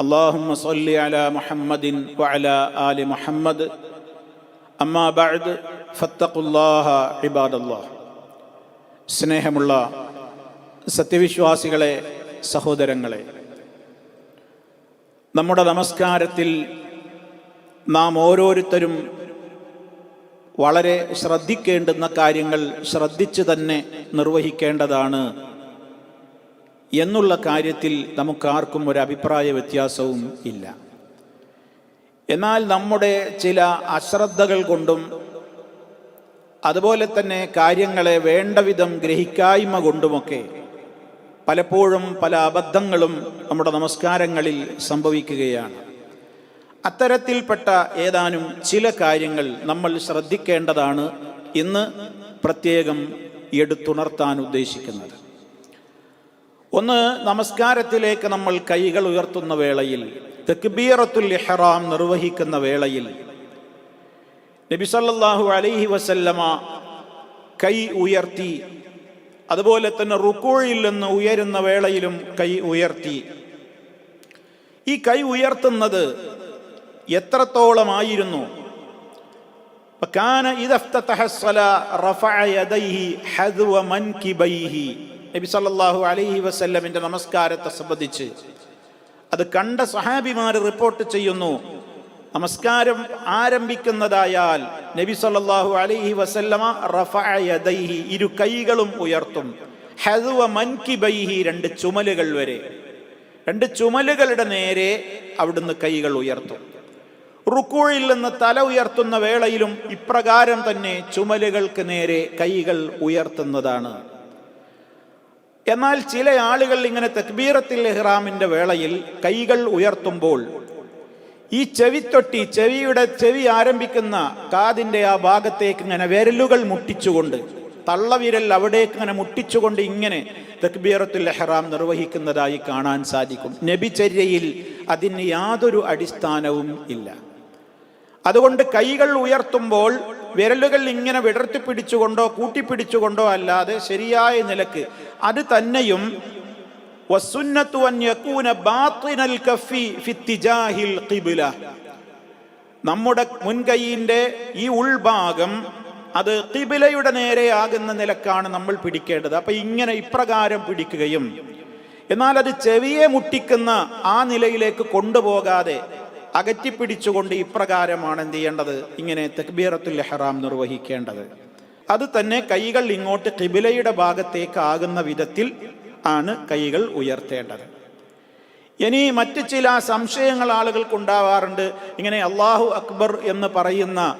اللهم صل على محمد وعلى آل محمد أما بعد فاتقوا الله عباد الله സ്നേഹമുള്ള സത്യവിശ്വാസികളെ സഹോദരങ്ങളെ നമ്മുടെ നമസ്കാരത്തിൽ നാം ഓരോരുത്തരും വളരെ ശ്രദ്ധിക്കേണ്ടുന്ന കാര്യങ്ങൾ ശ്രദ്ധിച്ചു തന്നെ നിർവഹിക്കേണ്ടതാണ് എന്നുള്ള കാര്യത്തിൽ നമുക്കാർക്കും ഒരു അഭിപ്രായ വ്യത്യാസവും ഇല്ല. എന്നാൽ നമ്മുടെ ചില അശ്രദ്ധകൾ കൊണ്ടും അതുപോലെ തന്നെ കാര്യങ്ങളെ വേണ്ട വിധം ഗ്രഹിക്കായ്മ കൊണ്ടുമൊക്കെ പലപ്പോഴും പല അബദ്ധങ്ങളും നമ്മുടെ നമസ്കാരങ്ങളിൽ സംഭവിക്കുകയാണ്. അത്തരത്തിൽപ്പെട്ട ഏതാനും ചില കാര്യങ്ങൾ നമ്മൾ ശ്രദ്ധിക്കേണ്ടതാണ് ഇന്ന് പ്രത്യേകം എടുത്തുണർത്താൻ ഉദ്ദേശിക്കുന്നത്. ഒന്ന് നമസ്കാരത്തിലേക്ക് നമ്മൾ കൈകൾ ഉയർത്തുന്ന വേളയിൽ തെക്ബീറത്തുൽ ഇഹ്റാം നിർവഹിക്കുന്ന വേളയിൽ. നബിസല്ലാഹു അലൈഹി വസല്ലമ കൈ ഉയർത്തി അതുപോലെ തന്നെ റുക്കോഴിൽ നിന്ന് ഉയരുന്ന വേളയിലും കൈ ഉയർത്തി. ഈ കൈ ഉയർത്തുന്നത് എത്രത്തോളമായിരുന്നു? കാന ഇതഫ്തഹ റഫഅ യദൈഹി മൻകിബൈഹി. നബി സല്ലാഹു അലൈഹി വസ്ല്ലമിന്റെ നമസ്കാരത്തെ സംബന്ധിച്ച് അത് കണ്ട സഹാബിമാർ റിപ്പോർട്ട് ചെയ്യുന്നു. നമസ്കാരം ആരംഭിക്കുന്നതായാൽ നബി സല്ലാഹു അലൈഹി വസല്ലമ റഫഅ യദൈഹി ഇരു കൈകളും ഉയർത്തും. ഹദുവ മൻകിബൈഹി രണ്ട് ചുമലുകൾ വരെ. രണ്ട് ചുമലുകളുടെ നേരെ അവിടുന്ന് കൈകൾ ഉയർത്തും. റുക്കൂഴിൽ നിന്ന് തല ഉയർത്തുന്ന വേളയിലും ഇപ്രകാരം തന്നെ ചുമലുകൾക്ക് നേരെ കൈകൾ ഉയർത്തുന്നതാണ്. എന്നാൽ ചില ആളുകൾ ഇങ്ങനെ തക്ബീറത്തിൽ ഇഹ്റാമിന്റെ വേളയിൽ കൈകൾ ഉയർത്തുമ്പോൾ ഈ ചെവിത്തൊട്ടി ചെവിയുടെ ചെവി ആരംഭിക്കുന്ന കാതിന്റെ ആ ഭാഗത്തേക്ക് ഇങ്ങനെ വിരലുകൾ മുട്ടിച്ചുകൊണ്ട് തള്ളവിരൽ അവിടേക്ക് ഇങ്ങനെ മുട്ടിച്ചുകൊണ്ട് ഇങ്ങനെ തക്ബീറത്തുൽ എഹ്റാം നിർവഹിക്കുന്നതായി കാണാൻ സാധിക്കും. നബിചര്യയിൽ അതിന് യാതൊരു അടിസ്ഥാനവും ഇല്ല. അതുകൊണ്ട് കൈകൾ ഉയർത്തുമ്പോൾ വിരലുകൾ ഇങ്ങനെ വിടർത്തി പിടിച്ചുകൊണ്ടോ കൂട്ടിപ്പിടിച്ചുകൊണ്ടോ അല്ലാതെ ശരിയായ നിലയ്ക്ക്. അത് തന്നെയും നമ്മുടെ മുൻകൈയിന്റെ ഈ ഉൾഭാഗം അത് കിബിലയുടെ നേരെയാകുന്ന നിലക്കാണ് നമ്മൾ പിടിക്കേണ്ടത്. അപ്പൊ ഇങ്ങനെ ഇപ്രകാരം പിടിക്കുകയും എന്നാൽ അത് ചെവിയെ മുട്ടിക്കുന്ന ആ നിലയിലേക്ക് കൊണ്ടുപോകാതെ അകറ്റിപ്പിടിച്ചുകൊണ്ട് ഇപ്രകാരമാണ് എന്ത് ചെയ്യേണ്ടത്? ഇങ്ങനെ തക്ബീറത്തുൽ ഇഹ്റാം നിർവഹിക്കേണ്ടത്. അത് തന്നെ കൈകൾ ഇങ്ങോട്ട് കിബിലയുടെ ഭാഗത്തേക്ക് ആകുന്ന വിധത്തിൽ ആണ് കൈകൾ ഉയർത്തേണ്ടത്. ഇനി മറ്റ് ചില സംശയങ്ങൾ ആളുകൾക്ക് ഉണ്ടാവാറുണ്ട്. ഇങ്ങനെ അള്ളാഹു അക്ബർ എന്ന് പറയുന്ന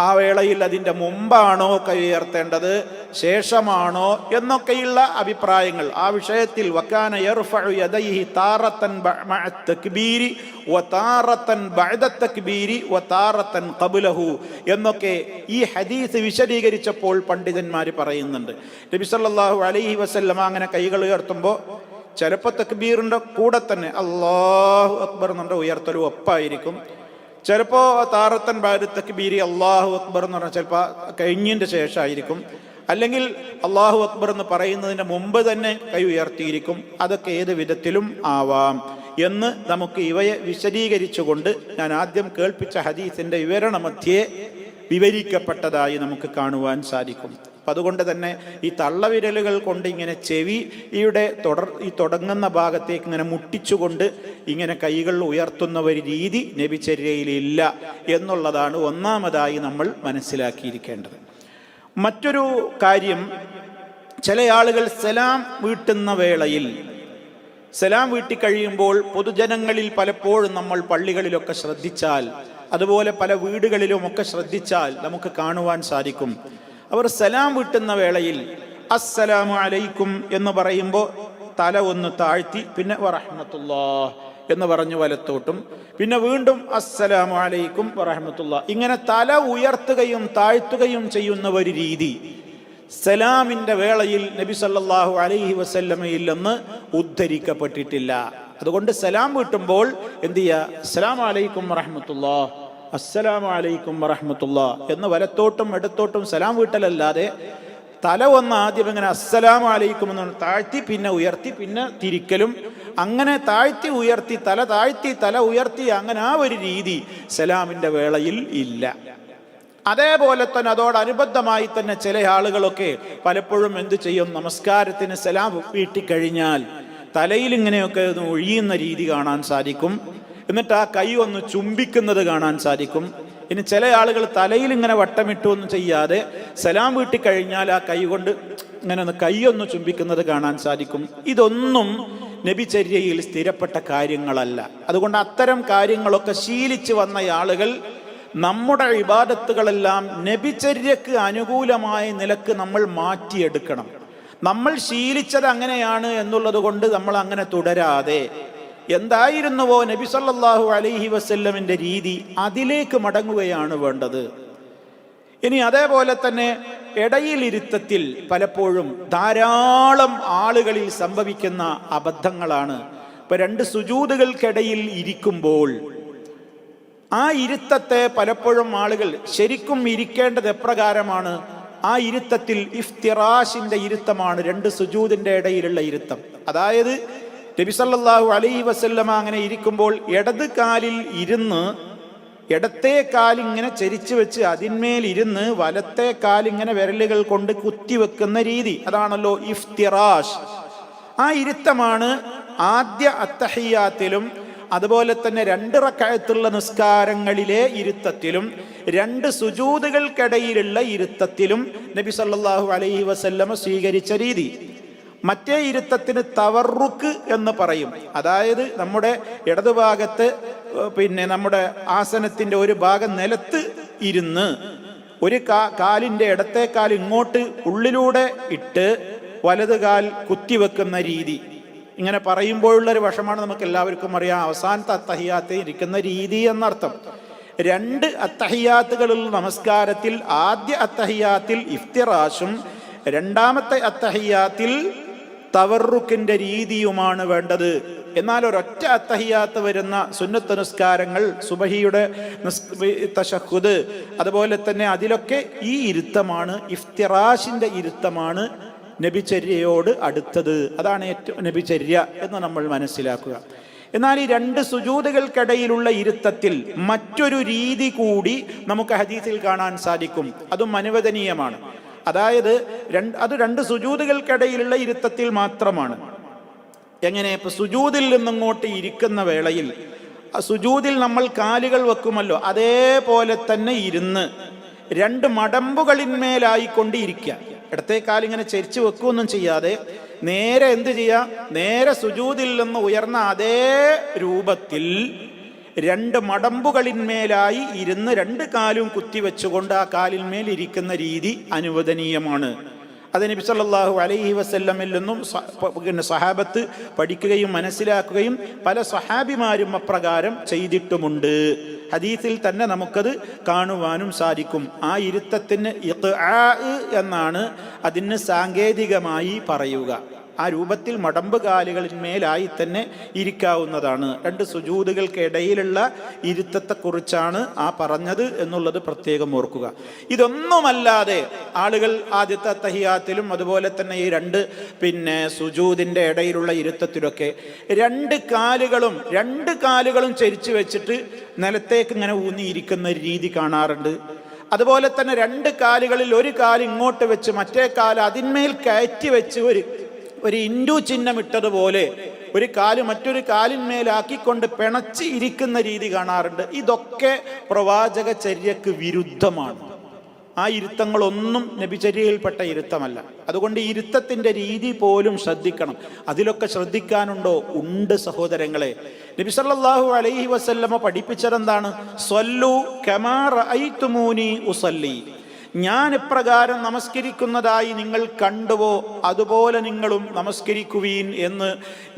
ആ വേളയിൽ അതിന്റെ മുമ്പാണോ കൈ ഉയർത്തേണ്ടത് ശേഷമാണോ എന്നൊക്കെയുള്ള അഭിപ്രായങ്ങൾ. ആ വിഷയത്തിൽ വക്കാന തക്ബീരി തക്ബീരി ഖബ്ലഹു എന്നൊക്കെ ഈ ഹദീസ് വിശദീകരിച്ചപ്പോൾ പണ്ഡിതന്മാർ പറയുന്നുണ്ട്. നബി സല്ലല്ലാഹു അലൈഹി വസല്ലമ അങ്ങനെ കൈകൾ ഉയർത്തുമ്പോൾ ചിലപ്പോൾ തക്ബീറിന്റെ കൂടെ തന്നെ അള്ളാഹു അക്ബർ എന്നുണ്ട് ഉയർത്തലും ഒപ്പായിരിക്കും ചിലപ്പോൾ താറത്തൻ ബാര് തക്ബീരി അള്ളാഹു അക്ബർ എന്ന് പറഞ്ഞാൽ ചിലപ്പോൾ കഴിഞ്ഞതിന്റെ ശേഷമായിരിക്കും. അല്ലെങ്കിൽ അള്ളാഹു അക്ബർ എന്ന് പറയുന്നതിന് മുമ്പ് തന്നെ കൈ ഉയർത്തിയിരിക്കും. അതൊക്കെ ഏത് വിധത്തിലും ആവാം എന്ന് നമുക്ക് ഇവയെ വിശദീകരിച്ചുകൊണ്ട് ഞാൻ ആദ്യം കേൾപ്പിച്ച ഹദീസിന്റെ വിവരണമധ്യേ വിവരിക്കപ്പെട്ടതായി നമുക്ക് കാണുവാൻ സാധിക്കും. അപ്പം അതുകൊണ്ട് തന്നെ ഈ തള്ളവിരലുകൾ കൊണ്ട് ഇങ്ങനെ ചെവിയുടെ തുടർ ഈ തുടങ്ങുന്ന ഭാഗത്തേക്ക് ഇങ്ങനെ മുട്ടിച്ചുകൊണ്ട് ഇങ്ങനെ കൈകൾ ഉയർത്തുന്ന ഒരു രീതി നബിചര്യയിലില്ല എന്നുള്ളതാണ് ഒന്നാമതായി നമ്മൾ മനസ്സിലാക്കിയിരിക്കേണ്ടത്. മറ്റൊരു കാര്യം ചില ആളുകൾ സലാം വീട്ടുന്ന വേളയിൽ സലാം വീട്ടിക്കഴിയുമ്പോൾ പൊതുജനങ്ങളിൽ പലപ്പോഴും നമ്മൾ പള്ളികളിലൊക്കെ ശ്രദ്ധിച്ചാൽ അതുപോലെ പല വീടുകളിലുമൊക്കെ ശ്രദ്ധിച്ചാൽ നമുക്ക് കാണുവാൻ സാധിക്കും. അവർ സലാം വിട്ടുന്ന വേളയിൽ അസ്സലാമു അലൈക്കും എന്ന് പറയുമ്പോൾ തല ഒന്ന് താഴ്ത്തി പിന്നെ വറഹ്മത്തുള്ളാ എന്ന് പറഞ്ഞു വലത്തോട്ടും പിന്നെ വീണ്ടും അസ്സലാമു അലൈക്കും വറഹമത്തുള്ള ഇങ്ങനെ തല ഉയർത്തുകയും താഴ്ത്തുകയും ചെയ്യുന്ന ഒരു രീതി. സലാമിന്റെ വേളയിൽ നബി സല്ലാഹു അലൈഹി വസല്ലമയിൽ ഉദ്ധരിക്കപ്പെട്ടിട്ടില്ല. അതുകൊണ്ട് സലാം വീട്ടുമ്പോൾ എന്ത് ചെയ്യുക? അസ്സലാമു അലൈക്കും വറഹമത്തുള്ള അസ്സലാമു അലൈക്കും വറഹമത്തുള്ള. എന്ന് വലത്തോട്ടും ഇടത്തോട്ടും സലാം വീട്ടലല്ലാതെ തല ഒന്ന് ആദ്യം ഇങ്ങനെ അസ്സലാമു അലൈക്കും എന്ന് താഴ്ത്തി പിന്നെ ഉയർത്തി പിന്നെ തിരിക്കലും. അങ്ങനെ താഴ്ത്തി ഉയർത്തി തല താഴ്ത്തി തല ഉയർത്തി അങ്ങനെ ആ ഒരു രീതി സലാമിന്റെ വേളയിൽ ഇല്ല. അതേപോലെ തന്നെ അതോടനുബന്ധമായി തന്നെ ചില ആളുകളൊക്കെ പലപ്പോഴും എന്തു ചെയ്യും? നമസ്കാരത്തിന് സലാം വീട്ടിക്കഴിഞ്ഞാൽ തലയിൽ ഇങ്ങനെയൊക്കെ ഒഴിയുന്ന രീതി കാണാൻ സാധിക്കും. എന്നിട്ട് ആ കൈ ഒന്ന് ചുംബിക്കുന്നത് കാണാൻ സാധിക്കും. ഇനി ചില ആളുകൾ തലയിൽ ഇങ്ങനെ വട്ടമിട്ടു ഒന്നും ചെയ്യാതെ സലാം വീട്ടിക്കഴിഞ്ഞാൽ ആ കൈ കൊണ്ട് ഇങ്ങനെ ഒന്ന് കൈയൊന്ന് ചുംബിക്കുന്നത് കാണാൻ സാധിക്കും. ഇതൊന്നും നബിചര്യയിൽ സ്ഥിരപ്പെട്ട കാര്യങ്ങളല്ല. അതുകൊണ്ട് അത്തരം കാര്യങ്ങളൊക്കെ ശീലിച്ചു വന്ന ആളുകൾ നമ്മുടെ ഇബാദത്തുകളെല്ലാം നബിചര്യക്ക് അനുകൂലമായ നിലയ്ക്ക് നമ്മൾ മാറ്റിയെടുക്കണം. നമ്മൾ ശീലിച്ചത് അങ്ങനെയാണ് എന്നുള്ളത് കൊണ്ട് നമ്മൾ അങ്ങനെ തുടരാതെ എന്തായിരുന്നുവോ നബി സല്ലാഹു അലൈഹി വസ്ല്ലമിന്റെ രീതി? അതിലേക്ക് മടങ്ങുകയാണ് വേണ്ടത്. ഇനി അതേപോലെ തന്നെ ഇടയിലിരുത്തത്തിൽ പലപ്പോഴും ധാരാളം ആളുകളിൽ സംഭവിക്കുന്ന അബദ്ധങ്ങളാണ്. ഇപ്പൊ രണ്ട് സുജൂതുകൾക്കിടയിൽ ഇരിക്കുമ്പോൾ ആ ഇരുത്തത്തെ പലപ്പോഴും ആളുകൾ ശരിക്കും ഇരിക്കേണ്ടത് എപ്രകാരമാണ്? ആ ഇരുത്തത്തിൽ ഇഫ്തിറാഷിന്റെ ഇരുത്തമാണ് രണ്ട് സുജൂദിന്റെ ഇടയിലുള്ള ഇരുത്തം. അതായത് നബിസല്ലാഹു അലൈഹി വസല്ലമ അങ്ങനെ ഇരിക്കുമ്പോൾ ഇടത് കാലിൽ ഇരുന്ന് ഇടത്തെ കാലിങ്ങനെ ചരിച്ചു വെച്ച് അതിന്മേൽ ഇരുന്ന് വലത്തെ കാലിങ്ങനെ വിരലുകൾ കൊണ്ട് കുത്തിവെക്കുന്ന രീതി. അതാണല്ലോ ഇഫ്തിറാഷ്. ആ ഇരുത്തമാണ് ആദ്യ അത്തഹിയാത്തിലും അതുപോലെ തന്നെ രണ്ട് റക്കായത്തുള്ള നിസ്കാരങ്ങളിലെ ഇരുത്തത്തിലും രണ്ട് സുജൂതുകൾക്കിടയിലുള്ള ഇരുത്തത്തിലും നബി സല്ലല്ലാഹു അലൈഹി വസല്ലമ സ്വീകരിച്ച രീതി. മറ്റേ ഇരുത്തത്തിന് തവറുക്ക് എന്ന് പറയും. അതായത് നമ്മുടെ ഇടതുഭാഗത്ത് പിന്നെ നമ്മുടെ ആസനത്തിന്റെ ഒരു ഭാഗം നിലത്ത് ഇരുന്ന് ഒരു കാ ഇടത്തെ കാൽ ഇങ്ങോട്ട് ഉള്ളിലൂടെ ഇട്ട് വലത് കാൽ കുത്തിവെക്കുന്ന രീതി. ഇങ്ങനെ പറയുമ്പോഴുള്ളൊരു വശമാണ് നമുക്ക് എല്ലാവർക്കും അറിയാം. അവസാനത്തെ അത്തഹിയാത്ത് ഇരിക്കുന്ന രീതി എന്നർത്ഥം. രണ്ട് അത്തഹിയാത്തുകളുള്ള നമസ്കാരത്തിൽ ആദ്യ അത്തഹിയാത്തിൽ ഇഫ്തിറാഷും രണ്ടാമത്തെ അത്തഹിയാത്തിൽ തവറുക്കിന്റെ രീതിയുമാണ് വേണ്ടത്. എന്നാൽ ഒരൊറ്റ അത്തഹിയാത്ത് വരുന്ന സുന്നത്ത് നിസ്കാരങ്ങൾ സുബഹിയുടെ തശഹുദ് അതുപോലെ തന്നെ അതിലൊക്കെ ഈ ഇരുത്തമാണ് ഇഫ്തിറാഷിന്റെ ഇരുത്തമാണ് നബിചര്യയോട് അടുത്തത്. അതാണ് ഏറ്റവും നബിചര്യ എന്ന് നമ്മൾ മനസ്സിലാക്കുക. എന്നാൽ ഈ രണ്ട് സുജൂതുകൾക്കിടയിലുള്ള ഇരുത്തത്തിൽ മറ്റൊരു രീതി കൂടി നമുക്ക് ഹദീസിൽ കാണാൻ സാധിക്കും. അതും അനുവദനീയമാണ്. അതായത് രണ്ട് അത് രണ്ട് സുജൂതുകൾക്കിടയിലുള്ള ഇരുത്തത്തിൽ മാത്രമാണ്. എങ്ങനെ? ഇപ്പൊ സുജൂതിൽ നിന്നിങ്ങോട്ട് ഇരിക്കുന്ന വേളയിൽ സുജൂതിൽ നമ്മൾ കാലുകൾ വെക്കുമല്ലോ അതേപോലെ തന്നെ ഇരുന്ന് രണ്ട് മടമ്പുകളിന്മേലായിക്കൊണ്ട് ഇരിക്കുക. ഇടത്തെ കാലിങ്ങനെ ചരിച്ചു വെക്കുകയൊന്നും ചെയ്യാതെ നേരെ എന്ത് ചെയ്യുക? നേരെ സുജൂതിൽ നിന്ന് ഉയർന്ന അതേ രൂപത്തിൽ രണ്ട് മടമ്പുകളിന്മേലായി ഇരുന്ന് രണ്ട് കാലും കുത്തിവെച്ചുകൊണ്ട് ആ കാലിന്മേൽ ഇരിക്കുന്ന രീതി അനുവദനീയമാണ്. അത് നബി അലൈഹി വസ്ല്ലമിൽ നിന്നും പിന്നെ സഹാബത്ത് പഠിക്കുകയും മനസ്സിലാക്കുകയും പല സഹാബിമാരും അപ്രകാരം ചെയ്തിട്ടുമുണ്ട്. ഹദീസിൽ തന്നെ നമുക്കത് കാണുവാനും സാധിക്കും. ആ ഇരുത്തത്തിന് എന്നാണ് അതിന് സാങ്കേതികമായി പറയുക. ആ രൂപത്തിൽ മടമ്പ് കാലുകളിന്മേലായി തന്നെ ഇരിക്കാവുന്നതാണ്. രണ്ട് സുജൂതുകൾക്കിടയിലുള്ള ഇരുത്തത്തെക്കുറിച്ചാണ് ആ പറഞ്ഞത് എന്നുള്ളത് പ്രത്യേകം ഓർക്കുക. ഇതൊന്നുമല്ലാതെ ആളുകൾ ആദ്യത്തെ തഹിയാത്തിലും അതുപോലെ തന്നെ ഈ രണ്ട് പിന്നെ സുജൂതിന്റെ ഇടയിലുള്ള ഇരുത്തത്തിലൊക്കെ രണ്ട് കാലുകളും രണ്ട് കാലുകളും ചരിച്ചു വെച്ചിട്ട് നിലത്തേക്ക് ഇങ്ങനെ ഊന്നിയിരിക്കുന്ന ഒരു രീതി കാണാറുണ്ട്. അതുപോലെ തന്നെ രണ്ട് കാലുകളിൽ ഒരു കാൽ ഇങ്ങോട്ട് വെച്ച് മറ്റേ കാൽ അതിന്മേൽ കയറ്റി വെച്ച് ഒരു ഒരു ഇൻഡു ചിഹ്നം ഇട്ടതുപോലെ ഒരു കാൽ മറ്റൊരു കാലിന്മേലാക്കിക്കൊണ്ട് പിണച്ച് ഇരിക്കുന്ന രീതി കാണാറുണ്ട്. ഇതൊക്കെ പ്രവാചക ചര്യക്ക് വിരുദ്ധമാണ്. ആ ഇരുത്തങ്ങളൊന്നും നബിചര്യയിൽപ്പെട്ട ഇരുത്തമല്ല. അതുകൊണ്ട് ഈ ഇരുത്തത്തിന്റെ രീതി പോലും ശ്രദ്ധിക്കണം. അതിലൊക്കെ ശ്രദ്ധിക്കാനുണ്ടോ? ഉണ്ട് സഹോദരങ്ങളെ. നബി സല്ലല്ലാഹു അലൈഹി വസല്ലമ പഠിപ്പിച്ചതെന്താണ്? ഞാൻ ഇപ്രകാരം നമസ്കരിക്കുന്നതായി നിങ്ങൾ കണ്ടുവോ അതുപോലെ നിങ്ങളും നമസ്കരിക്കുവീൻ എന്ന്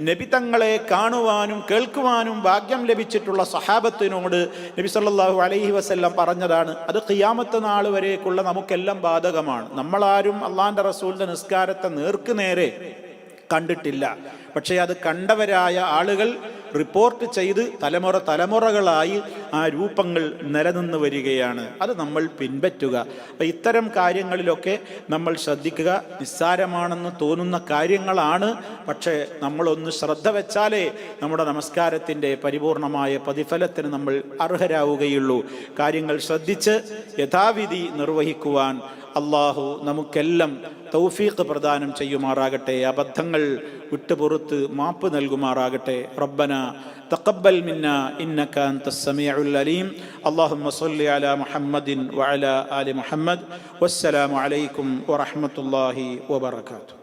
നബി തങ്ങളെ കാണുവാനും കേൾക്കുവാനും ഭാഗ്യം ലഭിച്ചിട്ടുള്ള സഹാബത്തിനോട് നബി സല്ലാഹു അലൈഹി വസ്ല്ലാം പറഞ്ഞതാണ് അത് ഖിയാമത്ത് നാൾ വരേക്കുള്ള നമുക്കെല്ലാം ബാധകമാണ്. നമ്മളാരും അള്ളാന്റെ റസൂലിന്റെ നിസ്കാരത്തെ നേർക്ക് നേരെ കണ്ടിട്ടില്ല. പക്ഷേ അത് കണ്ടവരായ ആളുകൾ റിപ്പോർട്ട് ചെയ്ത് തലമുറ തലമുറകളായി ആ രൂപങ്ങൾ നിലനിന്ന് വരികയാണ്. അത് നമ്മൾ പിൻപറ്റുക. അപ്പം ഇത്തരം കാര്യങ്ങളിലൊക്കെ നമ്മൾ ശ്രദ്ധിക്കുക. നിസ്സാരമാണെന്ന് തോന്നുന്ന കാര്യങ്ങളാണ്. പക്ഷേ നമ്മളൊന്ന് ശ്രദ്ധ വെച്ചാലേ നമ്മുടെ നമസ്കാരത്തിന്റെ പരിപൂർണമായ പ്രതിഫലത്തിന് നമ്മൾ അർഹരാവുകയുള്ളൂ. കാര്യങ്ങൾ ശ്രദ്ധിച്ച് യഥാവിധി നിർവഹിക്കുവാൻ അള്ളാഹു നമുക്കെല്ലാം തൗഫീഖ് പ്രദാനം ചെയ്യുമാറാകട്ടെ അബദ്ധങ്ങൾ വിട്ടുപുറത്ത് മാപ്പ് നൽകുമാറാകട്ടെ. റബ്ബന തഖബ്ബൽ മിന്ന ഇന്നക തസ്സമിയുൽ അലീം. അല്ലാഹുമ്മ സ്വല്ലി അലാ മുഹമ്മദിൻ വഅലാ ആലി മുഹമ്മദ്. വസ്സലാമു അലൈക്കും വറഹ്മത്തുള്ളാഹി വബറകാതുഹു.